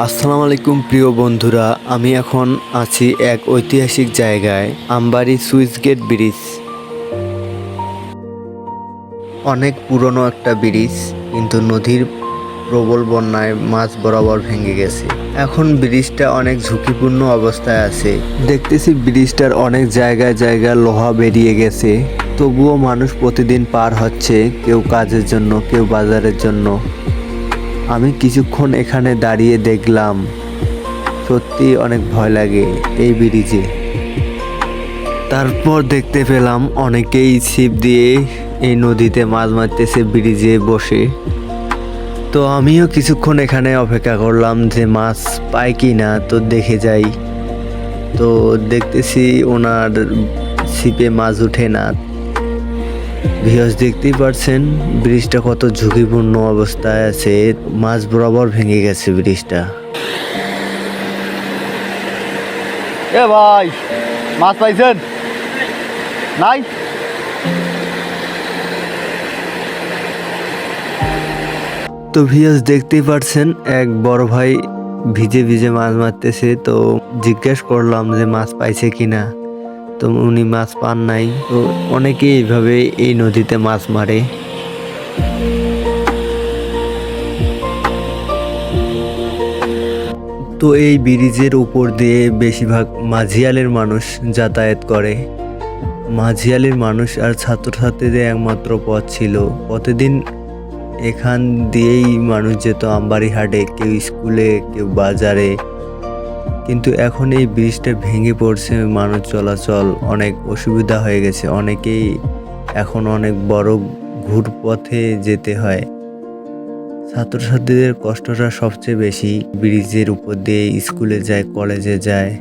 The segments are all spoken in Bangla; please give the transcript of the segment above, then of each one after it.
আসসালামু আলাইকুম প্রিয় বন্ধুরা, আমি এখন আছি এক ঐতিহাসিক জায়গায়, আমবাড়ি সুইচ গেট ব্রিজ। অনেক পুরনো একটা ব্রিজ, কিন্তু নদীর প্রবল বন্যায় মাছ বরাবর ভেঙে গেছে। এখন ব্রিজটা অনেক ঝুঁকিপূর্ণ অবস্থায় আছে। দেখতেছি ব্রিজটার অনেক জায়গায় জায়গায় লোহা বেরিয়ে গেছে। তবুও মানুষ প্রতিদিন পার হচ্ছে কেউ কাজের জন্য, কেউ বাজারের জন্য। আমি কিছুক্ষণ এখানে দাঁড়িয়ে দেখলাম। সত্যি অনেক ভয় লাগে এই ব্রিজে। তারপর দেখতে পেলাম অনেকেই ছিপ দিয়ে এই নদীতে মাছ মারতেছে ব্রিজে বসে। তো আমিও কিছুক্ষণ এখানে অপেক্ষা করলাম যে মাছ পাই কি না তো দেখে যাই। তো দেখতেছি ওনার ছিপে মাছ উঠে না। ভিউস দেখতেই পারছেন ব্রিজটা কত ঝুঁকিপূর্ণ অবস্থায় আছে। মাছ বরাবর ভেঙে গেছে ব্রিজটা। এ ভাই মাছ পাইছেন? নাই? তো ভিউস দেখতেই পারছেন এক বড় ভাই ভিজে ভিজে মাছ মারতেছে। তো জিজ্ঞেস করলাম যে মাছ পাইছে কিনা। তো উনি মাছ পান নাই। তো অনেকেই এইভাবে এই নদীতে মাছ মারে। তো এই ব্রিজের উপর দিয়ে বেশিরভাগ মাঝিয়ালের মানুষ যাতায়াত করে। মাঝিয়ালির মানুষ আর ছাত্রছাত্রীদের একমাত্র পথ ছিল। প্রতিদিন এখান দিয়েই মানুষ যেত আমবাড়ি হাটে কেউ স্কুলে, কেউ বাজারে। কিন্তু এখন এই ব্রিজটা ভেঙে পড়ছে মানুষ চলাচল, অনেক অসুবিধা হয়ে গেছে। অনেকেই এখন অনেক বড় ঘুরপথে যেতে হয়। ছাত্রছাত্রীদের কষ্টটা সবচেয়ে বেশি। ব্রিজের উপর দিয়ে স্কুলে যায়, কলেজে যায়।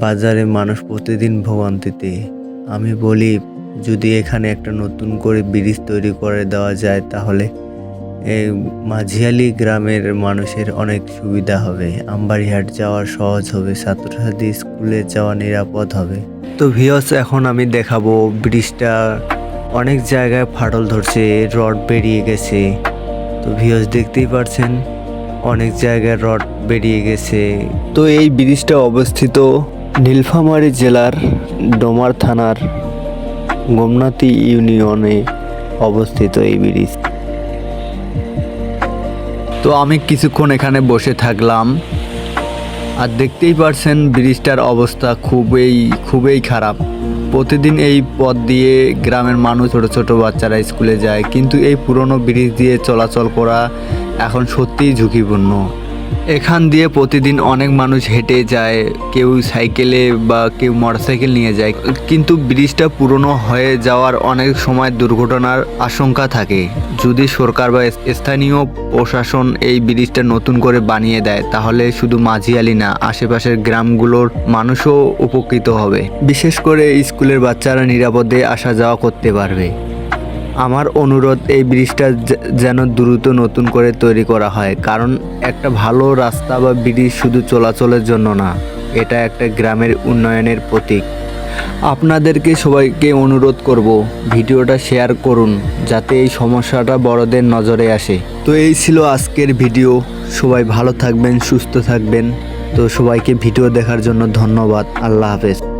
বাজারে মানুষ প্রতিদিন ভোগান্তিতে। আমি বলি, যদি এখানে একটা নতুন করে ব্রিজ তৈরি করে দেওয়া যায় তাহলে মাঝিয়ালি গ্রামের মানুষের অনেক সুবিধা হবে। আম্বারিহাট যাওয়া সহজ হবে, ছাত্রছাত্রী স্কুলে যাওয়া নিরাপদ হবে। তো ভিওস এখন আমি দেখাবো ব্রিজটা। অনেক জায়গায় ফাটল ধরছে, রড বেরিয়ে গেছে। তো ভিওস দেখতেই পারছেন, অনেক জায়গায় রড বেরিয়ে গেছে। তো এই ব্রিজটা অবস্থিত নীলফামারী জেলার ডোমার থানার গোমনাথি ইউনিয়নে অবস্থিত এই ব্রিজ। তো আমি কিছুক্ষণ এখানে বসে থাকলাম। আর দেখতেই পারছেন, ব্রিজটার অবস্থা খুবই খুবই খারাপ। প্রতিদিন এই পথ দিয়ে গ্রামের মানুষ, ছোটো ছোটো বাচ্চারা স্কুলে যায়। কিন্তু এই পুরনো ব্রিজ দিয়ে চলাচল করা এখন সত্যিই ঝুঁকিপূর্ণ। এখান দিয়ে প্রতিদিন অনেক মানুষ হেঁটে যায়, কেউ সাইকেলে বা কেউ মোটরসাইকেল নিয়ে যায়। কিন্তু ব্রিজটা পুরনো হয়ে যাওয়ার অনেক সময় দুর্ঘটনার আশঙ্কা থাকে। যদি সরকার বা স্থানীয় প্রশাসন এই ব্রিজটা নতুন করে বানিয়ে দেয়, তাহলে শুধু মাঝিয়ালি না, আশেপাশের গ্রামগুলোর মানুষও উপকৃত হবে। বিশেষ করে স্কুলের বাচ্চারা নিরাপদে আসা যাওয়া করতে পারবে। আমার অনুরোধ এই ব্রিজটা যেন দ্রুত নতুন করে তৈরি করা হয়, কারণ একটা ভালো রাস্তা বা ব্রিজ শুধু চলাচলের জন্য না, এটা একটা গ্রামের উন্নয়নের প্রতীক। আপনাদেরকে সবাইকে অনুরোধ করব ভিডিওটা শেয়ার করুন, যাতে এই সমস্যাটা বড়দের নজরে আসে। তো এই ছিল আজকের ভিডিও, সবাই ভালো থাকবেন, সুস্থ থাকবেন। তো সবাইকে ভিডিও দেখার জন্য ধন্যবাদ, আল্লাহ হাফেজ।